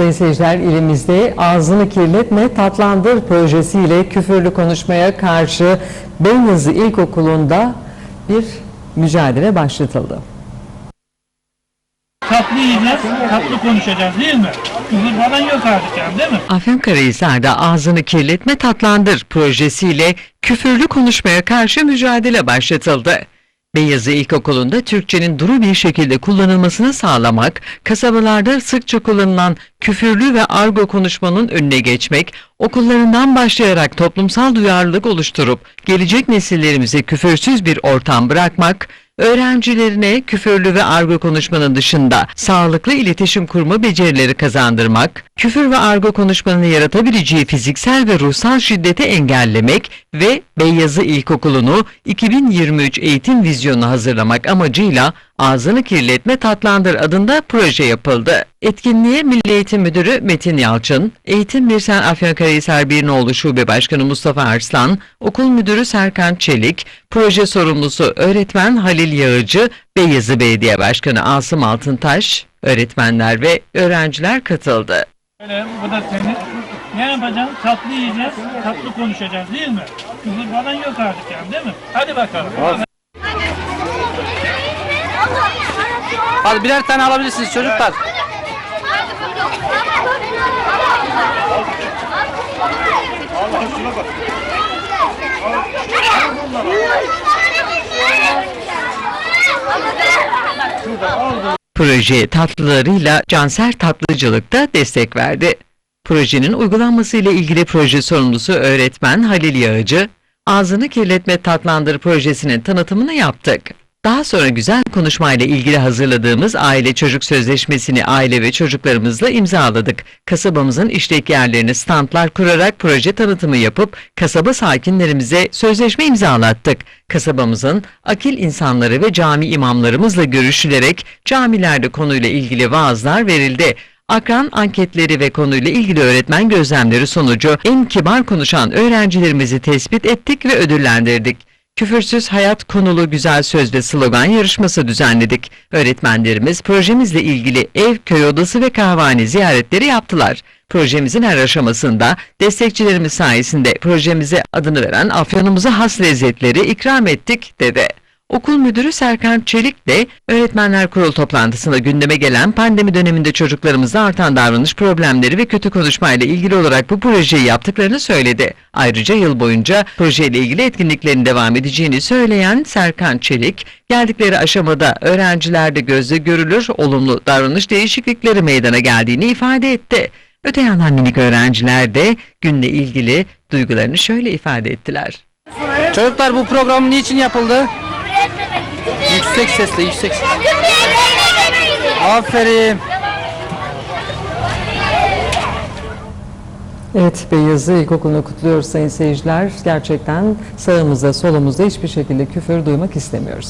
Sayın seyirciler ilimizde ağzını kirletme tatlandır projesiyle küfürlü konuşmaya karşı Benyazı İlkokulu'nda bir mücadele başlatıldı. Tatlı yiyeceğiz, tatlı konuşacağız değil mi? Küfür falan yok artık yani değil mi? Afyonkarahisar'da ağzını kirletme tatlandır projesiyle küfürlü konuşmaya karşı mücadele başlatıldı. Beyazı İlkokulu'nda Türkçenin duru bir şekilde kullanılmasını sağlamak, kasabalarda sıkça kullanılan küfürlü ve argo konuşmanın önüne geçmek, okullarından başlayarak toplumsal duyarlılık oluşturup gelecek nesillerimize küfürsüz bir ortam bırakmak, öğrencilerine küfürlü ve argo konuşmanın dışında sağlıklı iletişim kurma becerileri kazandırmak, küfür ve argo konuşmanın yaratabileceği fiziksel ve ruhsal şiddeti engellemek ve Beyyazı İlkokulu'nu 2023 eğitim vizyonu hazırlamak amacıyla Ağzını Kirletme Tatlandır adında proje yapıldı. Etkinliğe Milli Eğitim Müdürü Metin Yalçın, Eğitim Birsen Afyonkarahisar Birnoğlu Şube Başkanı Mustafa Arslan, Okul Müdürü Serkan Çelik, proje sorumlusu öğretmen Halil Yağıcı, Beyazı Belediye Başkanı Asım Altıntaş, öğretmenler ve öğrenciler katıldı. Böyle bu da senin. Ne yapacağız? Tatlı yiyeceğiz, tatlı konuşacağız değil mi? Küfür falan yok artık yani değil mi? Hadi bakalım. Hadi birer tane alabilirsiniz çocuklar. Proje tatlılarıyla Canser Tatlıcılık da destek verdi. Projenin uygulanması ile ilgili proje sorumlusu öğretmen Halil Yağıcı, Ağzını Kirletme Tatlandır projesinin tanıtımını yaptık. Daha sonra güzel konuşmayla ilgili hazırladığımız aile çocuk sözleşmesini aile ve çocuklarımızla imzaladık. Kasabamızın işlek yerlerini standlar kurarak proje tanıtımı yapıp kasaba sakinlerimize sözleşme imzalattık. Kasabamızın akil insanları ve cami imamlarımızla görüşülerek camilerde konuyla ilgili vaazlar verildi. Akran anketleri ve konuyla ilgili öğretmen gözlemleri sonucu en kibar konuşan öğrencilerimizi tespit ettik ve ödüllendirdik. Küfürsüz hayat konulu güzel söz ve slogan yarışması düzenledik. Öğretmenlerimiz projemizle ilgili ev, köy odası ve kahvehane ziyaretleri yaptılar. Projemizin her aşamasında destekçilerimiz sayesinde projemize adını veren afyonumuza has lezzetleri ikram ettik dedi. Okul müdürü Serkan Çelik de öğretmenler kurul toplantısında gündeme gelen pandemi döneminde çocuklarımızda artan davranış problemleri ve kötü konuşmayla ilgili olarak bu projeyi yaptıklarını söyledi. Ayrıca yıl boyunca projeyle ilgili etkinliklerin devam edeceğini söyleyen Serkan Çelik, geldikleri aşamada öğrencilerde gözle görülür olumlu davranış değişiklikleri meydana geldiğini ifade etti. Öte yandan minik öğrenciler de günle ilgili duygularını şöyle ifade ettiler. Çocuklar bu program niçin yapıldı? Yüksek sesle yüksek. Aferin. Evet Beyazı İlkokulu'nu kutluyoruz sayın seyirciler. Gerçekten sağımızda solumuzda hiçbir şekilde küfür duymak istemiyoruz.